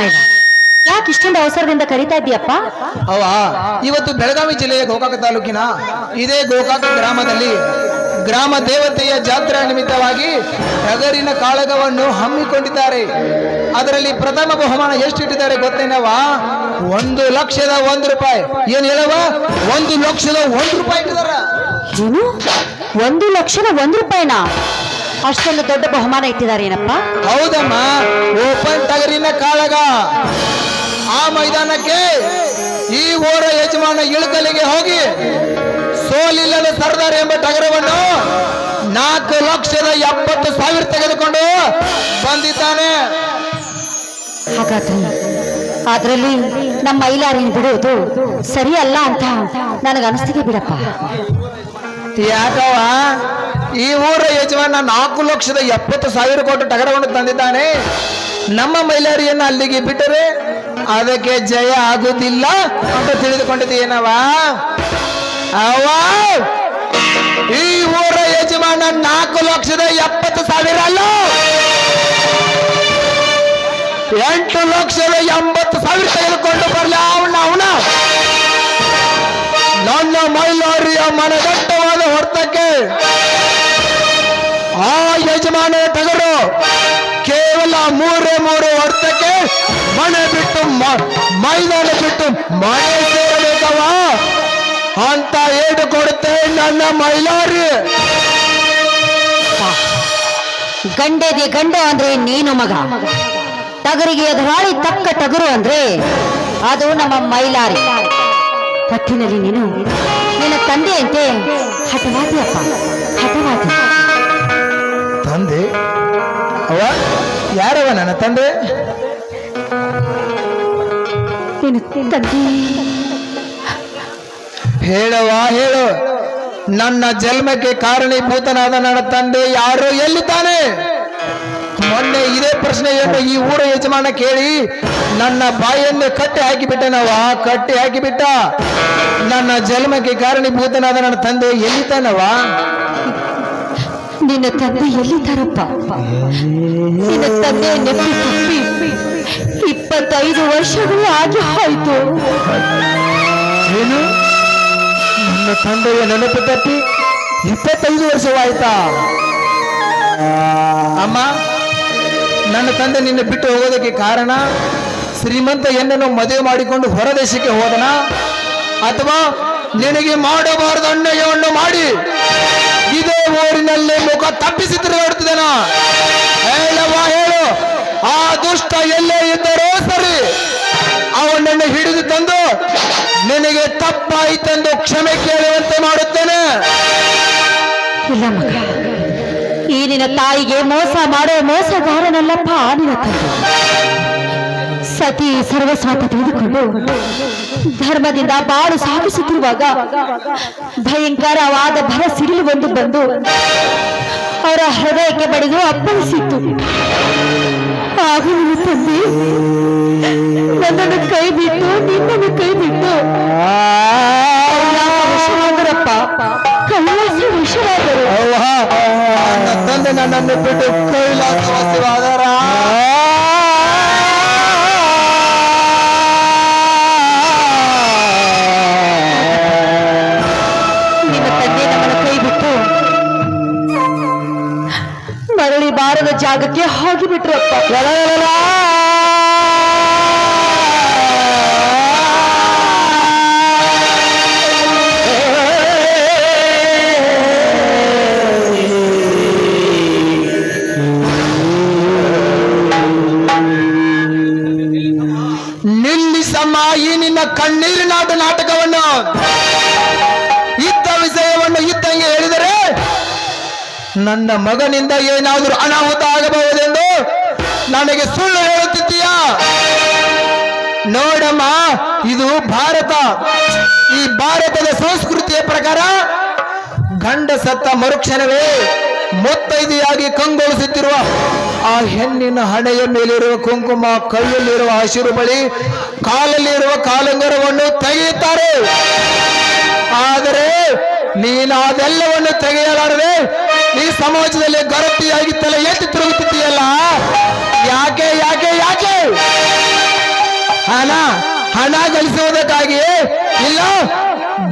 ಮೈದ ಯಾಕೆ ಇಷ್ಟೊಂದು ಅವಸರದಿಂದ ಕರಿತಾ ಇದ್ದೀಯಪ್ಪ? ಅವ ಇವತ್ತು ಬೆಳಗಾವಿ ಜಿಲ್ಲೆಯ ಗೋಕಾಕ ತಾಲೂಕಿನ ಇದೇ ಗೋಕಾಕ ಗ್ರಾಮದಲ್ಲಿ ಗ್ರಾಮ ದೇವತೆಯ ಜಾತ್ರೆ ನಿಮಿತ್ತವಾಗಿ ಟಗರಿನ ಕಾಳಗವನ್ನು ಹಮ್ಮಿಕೊಂಡಿದ್ದಾರೆ. ಅದರಲ್ಲಿ ಪ್ರಥಮ ಬಹುಮಾನ ಎಷ್ಟು ಇಟ್ಟಿದ್ದಾರೆ ಗೊತ್ತೇನವ ಒಂದು ಲಕ್ಷದ ಒಂದು ರೂಪಾಯಿ. ಏನ್ ಹೇಳವ ಒಂದು ಲಕ್ಷದ ಒಂದು ರೂಪಾಯಿ ಇಟ್ಟಿದಾರ. ಏನು? ಒಂದು ಲಕ್ಷದ ಒಂದು ರೂಪಾಯಿನ? ಅಷ್ಟೊಂದು ದೊಡ್ಡ ಬಹುಮಾನ ಇಟ್ಟಿದ್ದಾರೆ ಏನಪ್ಪ? ಹೌದಮ್ಮ. ಓಪನ್ ತಗರಿನ ಕಾಳಗ. ಆ ಮೈದಾನಕ್ಕೆ ಈ ಓರ ಯಜಮಾನ ಇಳಕಲಿಗೆ ಹೋಗಿ ಸೋಲಿಲ್ಲದ ಸರ್ದಾರ್ ಎಂಬ ಟಗರವನ್ನು ನಾಲ್ಕು ಲಕ್ಷದ ಎಪ್ಪತ್ತು ಸಾವಿರ ತೆಗೆದುಕೊಂಡು ಬಂದಿದ್ದಾನೆ. ಹಾಗಾದ್ರೆ ಅದರಲ್ಲಿ ನಮ್ಮ ಮೈಲಾರಿನ ಬಿಡುವುದು ಸರಿಯಲ್ಲ ಅಂತ ನನಗೆ ಅನಿಸ್ತಿದೆ ಬಿಡಪ್ಪ. ಯಾಕವ ಈ ಊರ ಯಜಮಾನ ನಾಲ್ಕು ಲಕ್ಷದ ಎಪ್ಪತ್ತು ಸಾವಿರ ಕೋಟಿ ಟಗರವನ್ನು ತಂದಿದ್ದಾನೆ. ನಮ್ಮ ಮೈಲಾರಿಯನ್ನ ಅಲ್ಲಿಗೆ ಬಿಟ್ಟರೆ ಅದಕ್ಕೆ ಜಯ ಆಗುವುದಿಲ್ಲ ಅಂತ ತಿಳಿದುಕೊಂಡಿದ್ದೀನವ ಅವ ಈ ಊರ ಯಜಮಾನ ನಾಲ್ಕು ಲಕ್ಷದ ಎಪ್ಪತ್ತು ಸಾವಿರ ಅಲ್ಲ? ಎಂಟು ಲಕ್ಷದ ಎಂಬತ್ತು ಸಾವಿರ ತೆಗೆದುಕೊಂಡು ಬರಲಿ ಅವನ ಅವನ? ನನ್ನ ಮೈಲಾರಿಯ ಮನದಟ್ಟವಾದ ಹೊರ್ತಕ್ಕೆ ಆ ಯಜಮಾನ ಟಗರು ಕೇವಲ ಮೂರೇ ಮೂರು ಹೊರ್ತಕ್ಕೆ ಮನೆ ಬಿಟ್ಟು ಮೈದಾನ ಬಿಟ್ಟು ಮನೆ ಸೇರಬೇಕವ ಅಂತ ಏಟು ಕೊಡುತ್ತೆ ನನ್ನ ಮೈಲಾರಿ. ಗಂಡೆಗೆ ಗಂಡ ಅಂದ್ರೆ ನೀನು ಮಗ. ಟಗರಿಗೆ ಎದುರಾಳಿ ತಕ್ಕ ಟಗರು ಅಂದ್ರೆ ಅದು ನಮ್ಮ ಮೈಲಾರಿ. ಒಟ್ಟಿನಲ್ಲಿ ನೀನು ನಿನ್ನ ತಂದೆಯಂತೆ ಹಠವಾದಿಯಪ್ಪ ಹಠವಾದಿ ತಂದೆ. ಅವ ಯಾರವ ನನ್ನ ತಂದೆ? ಹೇಳವ ಹೇಳು. ನನ್ನ ಜನ್ಮಕ್ಕೆ ಕಾರಣೀಭೂತನಾದ ನನ್ನ ತಂದೆ ಯಾರು? ಎಲ್ಲಿದ್ದಾನೆ? ಮೊನ್ನೆ ಇದೇ ಪ್ರಶ್ನೆಯನ್ನು ಈ ಊರ ಯಜಮಾನ ಕೇಳಿ ನನ್ನ ಬಾಯನ್ನು ಕಟ್ಟಿ ಹಾಕಿಬಿಟ್ಟನವ ಕಟ್ಟಿ ಹಾಕಿಬಿಟ್ಟ. ನನ್ನ ಜನ್ಮಕ್ಕೆ ಕಾರಣೀಭೂತನಾದ ನನ್ನ ತಂದೆ ಎಲ್ಲಿದ್ದಾನವ ನಿನ್ನ ತಂದೆ ಎಲ್ಲಿದ್ದಾರಪ್ಪ ನಿನ್ನ ತಂದೆ ನೆಪ್ಪಿ ತಪ್ಪಿ ಇಪ್ಪತ್ತೈದು ವರ್ಷಗಳು ಆಗಿ ಹೋಯ್ತು. ಏನು? ನನ್ನ ತಂದೆಯ ನೆನಪು ತಪ್ಪಿ ಇಪ್ಪತ್ತೈದು ವರ್ಷವಾಯ್ತಾ? ಅಮ್ಮ, ನನ್ನ ತಂದೆ ನಿನ್ನ ಬಿಟ್ಟು ಹೋಗೋದಕ್ಕೆ ಕಾರಣ ಶ್ರೀಮಂತ ಹೆಣ್ಣನ್ನು ಮದುವೆ ಮಾಡಿಕೊಂಡು ಹೊರದೇಶಕ್ಕೆ ಹೋದನ? ಅಥವಾ ನಿನಗೆ ಮಾಡಬಾರದು ಅನ್ಯಾಯವನ್ನು ಮಾಡಿ. ಇದೇ ಊರಿನಲ್ಲಿ ಮುಖ ತಪ್ಪಿಸಿ ತಿರುಗಾಡುತ್ತಿದ್ದೇನ ಹೇಳವ್ವ, ಹೇಳು. ಆ ದುಷ್ಟ ಎಲ್ಲೇ ಇದ್ದರೋ ಸರಿ ಅವನನ್ನು ಹಿಡಿದು ತಂದು ನಿನಗೆ ತಪ್ಪಾಯಿತೆಂದು ಕ್ಷಮೆ ಕೇಳುವಂತೆ ಮಾಡುತ್ತೇನೆ. ಈ ನಿನ್ನ ತಾಯಿಗೆ ಮೋಸ ಮಾಡೋ ಮೋಸಗಾರನಲ್ಲಪ್ಪ ನಿನ್ನ ತಂದೆ ಸತಿ ಸರ್ವಸ್ವಾತ ತಿಳಿದುಕೊಂಡು ಧರ್ಮದಿಂದ ಬಾಳು ಸಾಗಿಸುತ್ತಿರುವಾಗ ಭಯಂಕರವಾದ ಭರ ಸಿಡಿಲು ಒಂದು ಬಂದು ಅವರ ಹೃದಯಕ್ಕೆ ಬಡಿದು ಅಪ್ಪಳಿಸಿತ್ತು. ಆಗ ತಂದೆ ನನ್ನನ್ನು ಕೈ ಬಿಟ್ಟು ನಿನ್ನನ್ನು ಕೈ ಬಿಟ್ಟು ಕೈಲಾಸ ವಿಷವಾದರಪ್ಪ ಕೈಲಾಸ ವಿಷವಾದರು ತಂದೆ ನನ್ನನ್ನು ಬಿಟ್ಟು ಕೈಲಾಸವಾಸಿವಾದರ ನಿನ್ನ ಹೋಗಿಬಿಟ್ರಪ್ಪ ನನ್ನ ಮಗನಿಂದ ಏನಾದರೂ ಅನಾಹುತ ಆಗಬಹುದೆಂದು ನನಗೆ ಸುಳ್ಳು ಹೇಳುತ್ತಿದ್ದೀಯಾ? ನೋಡಮ್ಮ, ಇದು ಭಾರತ. ಈ ಭಾರತದ ಸಂಸ್ಕೃತಿಯ ಪ್ರಕಾರ ಗಂಡ ಸತ್ತ ಮರುಕ್ಷಣವೇ ಮುತ್ತೈದೆಯಾಗಿ ಕಂಗೊಳಿಸುತ್ತಿರುವ ಆ ಹೆಣ್ಣಿನ ಹಣೆಯ ಮೇಲಿರುವ ಕುಂಕುಮ, ಕೈಯಲ್ಲಿರುವ ಹಸಿರು ಬಳಿ, ಕಾಲಲ್ಲಿರುವ ಕಾಲಂಗರವನ್ನು ತೆಗೆಯುತ್ತಾರೆ. ಆದರೆ ನೀನು ಅದೆಲ್ಲವನ್ನು ತೆಗೆಯಲಾರದೆ ಈ ಸಮಾಜದಲ್ಲಿ ಗರತಿಯಾಗಿ ತಲೆ ಏಟಿ ತಿರುಗುತ್ತಿದೆಯಲ್ಲ ಯಾಕೆ ಯಾಕೆ ಯಾಕೆ? ಹಣ ಹಣ ಗಳಿಸುವುದಕ್ಕಾಗಿ ಇಲ್ಲ,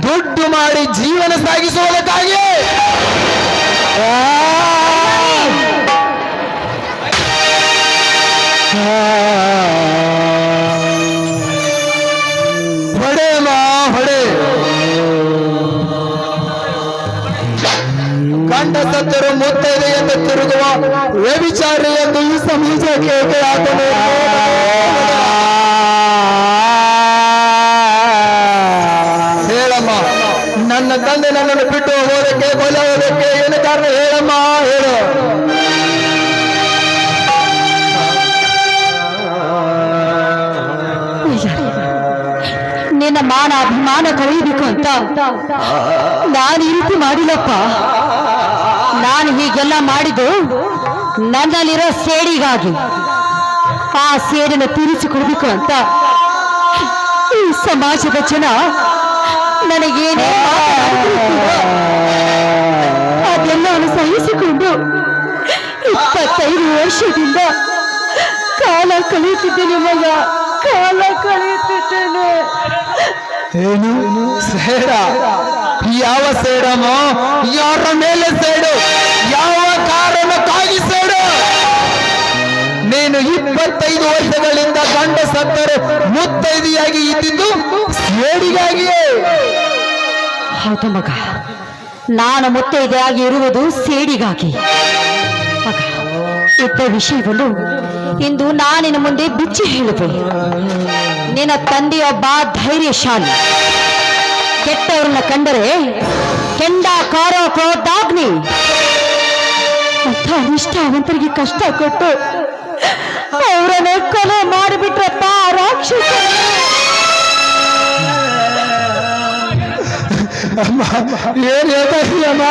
ದುಡ್ಡು ಮಾಡಿ ಜೀವನ ಸಾಗಿಸುವುದಕ್ಕಾಗಿ ಸತ್ತರು ಇದೆ ಎಂದು ತಿರುಗುವ ವ್ಯಭಿಚಾರಿ ಎಂದು ಈ ಸಮಾಜಕ್ಕೆ ಆತನು ಕಳೆಯಬೇಕು ಅಂತ ನಾನು ಈ ರೀತಿ ಮಾಡಿಲ್ಲಪ್ಪ. ನಾನು ಹೀಗೆಲ್ಲ ಮಾಡಿದ್ದು ನನ್ನಲ್ಲಿರೋ ಸೇಡಿಗಾಗಿ. ಆ ಸೇಡನ್ನು ಕೊಡಬೇಕು ಅಂತ ಈ ಸಮಾಜದ ಜನ ನನಗೇನೇ ಅದೆಲ್ಲವನ್ನು ಸಹಿಸಿಕೊಂಡು ಇಪ್ಪತ್ತೈದು ವರ್ಷದಿಂದ ಕಾಲ ಕಳೆಯುತ್ತಿದ್ದೇನೆ ಮಗ. ಕಾಲ ಕಳೆಯುತ್ತಿದ್ದೇನೆ. ಏನು? ಸೇಡ ಯಾವ ಸೇಡಮ್ಮ ಯಾರ ಮೇಲೆ ಸೇಡು? ಯಾವ ಕಾರಣಕ್ಕಾಗಿ ಸೇಡು? ನೀನು ಇಪ್ಪತ್ತೈದು ವರ್ಷಗಳಿಂದ ಗಂಡ ಸತ್ತರು ಮುತ್ತೈದಿಯಾಗಿ ಇದ್ದಿದ್ದು ಸೇಡಿಗಾಗಿಯೇ. ಹೌದು ಮಗ. ನಾನು ಮುತ್ತೈದೆಯಾಗಿ ಇರುವುದು ಸೇಡಿಗಾಗಿ. ಮಗ, ಇದ್ದ ವಿಷಯವನ್ನು ಇಂದು ನಾನಿನ ಮುಂದೆ ಬಿಚ್ಚಿ ಹೇಳುವೆ. ನಿನ್ನ ತಂದೆಯೊಬ್ಬ ಧೈರ್ಯಶಾಲಿ. ಕೆಟ್ಟವ್ರನ್ನ ಕಂಡರೆ ಕೆಂಡ ಕಾರೋ ಕ್ರೋಧಾಗ್ನಿ ಅಂತ ಅವಂತರಿಗೆ ಕಷ್ಟ ಕೊಟ್ಟು ಅವರನ್ನು ಕೊಲೆ ಮಾಡಿಬಿಟ್ರಪ್ಪ ರಾಕ್ಷಸ. ಏನ್ ಹೇಳ್ತಾ ಇದೀಯಮ್ಮ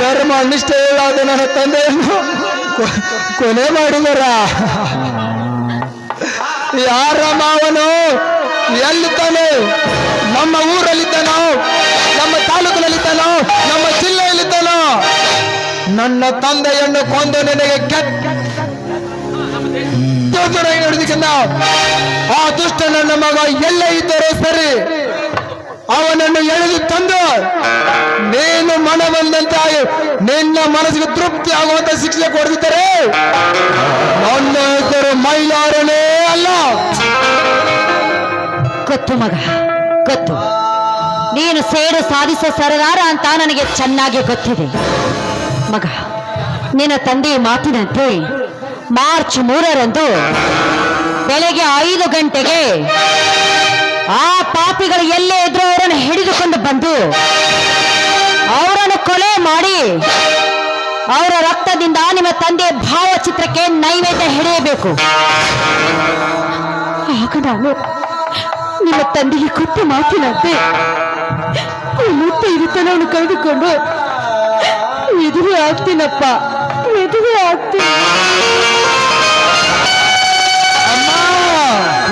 ಧರ್ಮ ನನ್ನ ತಂದೆಯನ್ನು ಕೊನೆ ಮಾಡಿದರ? ಯಾರಮ್ಮ ಮಾವನು? ಎಲ್ಲಿದ್ದಾನೆ ನಮ್ಮ ಊರಲ್ಲಿದ್ದಾನೋ? ನಮ್ಮ ತಾಲೂಕಿನಲ್ಲಿದ್ದಾನೋ? ನಮ್ಮ ಜಿಲ್ಲೆಯಲ್ಲಿದ್ದಾನೋ? ನನ್ನ ತಂದೆಯನ್ನು ಕೊಂದು ನಿನಗೆ ಕೆಟ್ಟ ಹಿಡಿದುಕೊಂಡ ಆ ದುಷ್ಟ ನನ್ನ ಮಗ ಎಲ್ಲೇ ಇದ್ದರೂ ಸರಿ ಅವನನ್ನು ಎಳೆದು ತಂದು ನೀನು ಮನ ಬಂದಂತಾಗಿ ನಿನ್ನ ಮನಸ್ಸಿಗೆ ತೃಪ್ತಿ ಆಗುವಂತ ಶಿಕ್ಷೆ ಕೊಡ್ತಿದ್ದಾರೆ ನನ್ನ ಹೆಸರು ಮೈಲಾರನೇ ಅಲ್ಲ. ಕತ್ತು ಮಗ, ಕತ್ತು. ನೀನು ಸೇಡು ಸಾಧಿಸೋ ಸರದಾರ ಅಂತ ನನಗೆ ಚೆನ್ನಾಗಿ ಗೊತ್ತಿದೆ. ಮಗ, ನಿನ್ನ ತಂದೆಯ ಮಾತಿನಂತೆ ಮಾರ್ಚ್ ಮೂರರಂದು ಬೆಳಗ್ಗೆ ಐದು ಗಂಟೆಗೆ ಆ ಪಾಪಿಗಳು ಎಲ್ಲೇ ಇದ್ರೂ ಅವರನ್ನು ಹಿಡಿದುಕೊಂಡು ಬಂದು ಅವರನ್ನು ಕೊಲೆ ಮಾಡಿ ಅವರ ರಕ್ತದಿಂದ ನಿಮ್ಮ ತಂದೆಯ ಭಾವಚಿತ್ರಕ್ಕೆ ನೈವೇದ್ಯ ಹಿಡಿಯಬೇಕು. ಆಗ ನಾನು ನಿಮ್ಮ ತಂದೆಗೆ ಕೊಟ್ಟ ಮಾತಿನಂತೆ ಮುತ್ತೆ ಕಳೆದುಕೊಂಡು ಎದುರು ಆಗ್ತೀನಪ್ಪ ಎದುರು ಆಗ್ತೀನಿ. ಅಮ್ಮ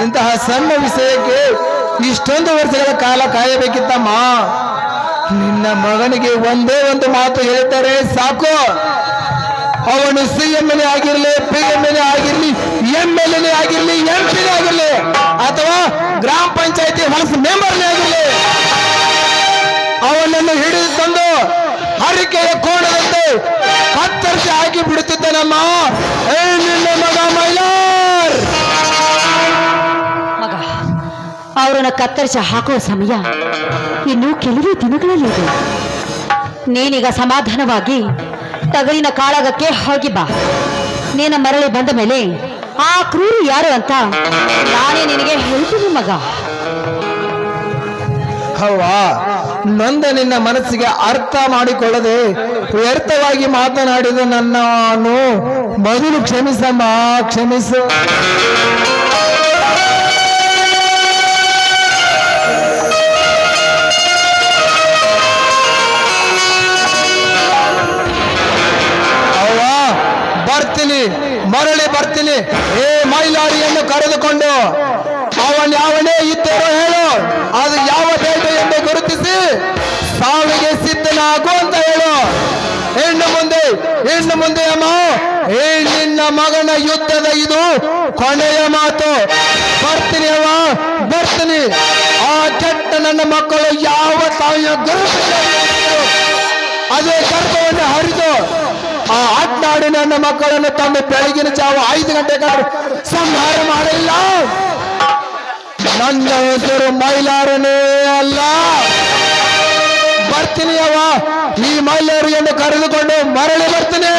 ಇಂತಹ ಸಣ್ಣ ವಿಷಯಕ್ಕೆ ಇಷ್ಟೊಂದು ವರ್ಷಗಳ ಕಾಲ ಕಾಯಬೇಕಿತ್ತಮ್ಮ. ನಿನ್ನ ಮಗನಿಗೆ ಒಂದೇ ಒಂದು ಮಾತು ಹೇಳ್ತಾರೆ, ಸಾಕು. ಅವನು ಸಿ ಎಂ ಎಲ್ ಎ ಆಗಿರ್ಲಿ ಪಿ ಎಂ ಎಲ್ ಎ ಆಗಿರ್ಲಿ ಎಂ ಎಲ್ ಎ ಆಗಿರ್ಲಿ ಎಂ ಪಿ ಆಗಿರ್ಲಿ, ಅಥವಾ ಗ್ರಾಮ ಪಂಚಾಯತಿ ಹೊಲಸು ಮೆಂಬರ್ನೇ ಆಗಿರ್ಲಿ, ಅವನನ್ನು ಹಿಡಿದು ತಂದು ಹರಿಕೆಯ ಕೋಣದಂತೆ ಕತ್ತರಿಸಿ ಹಾಕಿ ಬಿಡುತ್ತಿದ್ದನಮ್ಮ. ಏ ನಿನ್ನ ಮಗ. ಅವರನ್ನು ಕತ್ತರಿಸಿ ಹಾಕುವ ಸಮಯ ಇನ್ನು ಕೆಲವೇ ದಿನಗಳಲ್ಲಿದೆ ನೀನೀಗ ಸಮಾಧಾನವಾಗಿ ತಗಲಿನ ಕಾಳಗಕ್ಕೆ ಹೋಗಿ ಬಾ. ನೀನ ಮರಳಿ ಬಂದ ಮೇಲೆ ಆ ಕ್ರೂರು ಯಾರು ಅಂತ ನಾನೇ ನಿನಗೆ ಹೇಳ್ತೀನಿ ಮಗ. ಹೌವಾ ನಂದ ನಿನ್ನ ಮನಸ್ಸಿಗೆ ಅರ್ಥ ಮಾಡಿಕೊಳ್ಳದೆ ವ್ಯರ್ಥವಾಗಿ ಮಾತನಾಡಿದ ನನ್ನನು ಮೊದಲು ಕ್ಷಮಿಸಮ್ಮ, ಕ್ಷಮಿಸು. ಮರಳಿ ಬರ್ತೀನಿ. ಏ ಮೈಲಾರಿಯನ್ನು ಕರೆದುಕೊಂಡು, ಅವನ್ ಯಾವನೇ ಇದ್ದರೋ ಹೇಳು. ಅದು ಯಾವ ಬೇಟೆ ಎಂದು ಗುರುತಿಸಿ, ಸಾವಿಗೆ ಸಿದ್ಧನಾಗು ಅಂತ ಹೇಳು. ಹೆಣ್ಣು ಮುಂದೆ ಹೆಣ್ಣು ಮುಂದೆ ಅಮ್ಮ, ಏ ನಿನ್ನ ಮಗನ ಯುದ್ಧದ ಇದು ಕೊನೆಯ ಮಾತು. ಬರ್ತೀನಿ ಅವ ಬರ್ತೀನಿ. ಆ ಕೆಟ್ಟ ನನ್ನ ಮಕ್ಕಳು ಯಾವ ತಾಯಿಯ ಗರ್ಭ ಅದೇ ಗರ್ಭವನ್ನು ಹರಿದು ಅಡ್ನಾಡಿ ನನ್ನ ಮಕ್ಕಳನ್ನು ತಮ್ಮ ಬೆಳಗಿನ ಜಾವ ಐದು ಗಂಟೆ ಸಂಹಾರ ಮಾಡಿಲ್ಲ. ನನ್ನ ಹೆಸರು ಮೈಲಾರನೇ ಅಲ್ಲ. ಬರ್ತೀನಿ ಅವ ಈ ಮೈಲಾರಿಯನ್ನು ಕರೆದುಕೊಂಡು ಮರಳಿ ಬರ್ತೀನಿ.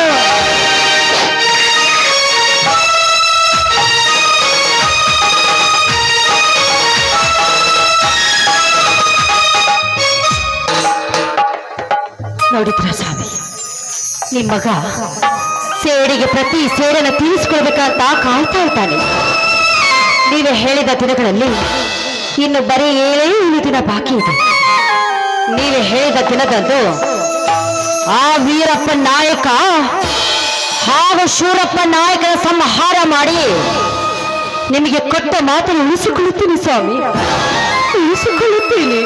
ನೋಡಿದ್ರ ಸ್ವಾಮಿ ನಿಮ್ಮ ಮಗ ಸೇಡಿಗೆ ಪ್ರತಿ ಸೇಡನ್ನು ತೀರಿಸ್ಕೊಳ್ಬೇಕಂತ ಕಾಯ್ತಾ ಇದ್ದಾನೆ ನೀವು ಹೇಳಿದ ದಿನಗಳಲ್ಲಿ ಇನ್ನು ಬರೀ ಏಳೇ ಏಳು ದಿನ ಬಾಕಿ ಇದೆ. ನೀವು ಹೇಳಿದ ದಿನದಂದು ಆ ವೀರಪ್ಪ ನಾಯಕ, ಹಾಗೂ ಶೂರಪ್ಪ ನಾಯಕನ ಸಂಹಾರ ಮಾಡಿ ನಿಮಗೆ ಕೊಟ್ಟ ಮಾತನ್ನು ಉಳಿಸಿಕೊಳ್ಳುತ್ತೀನಿ ಸ್ವಾಮಿ. ಉಳಿಸಿಕೊಳ್ಳುತ್ತೇನೆ.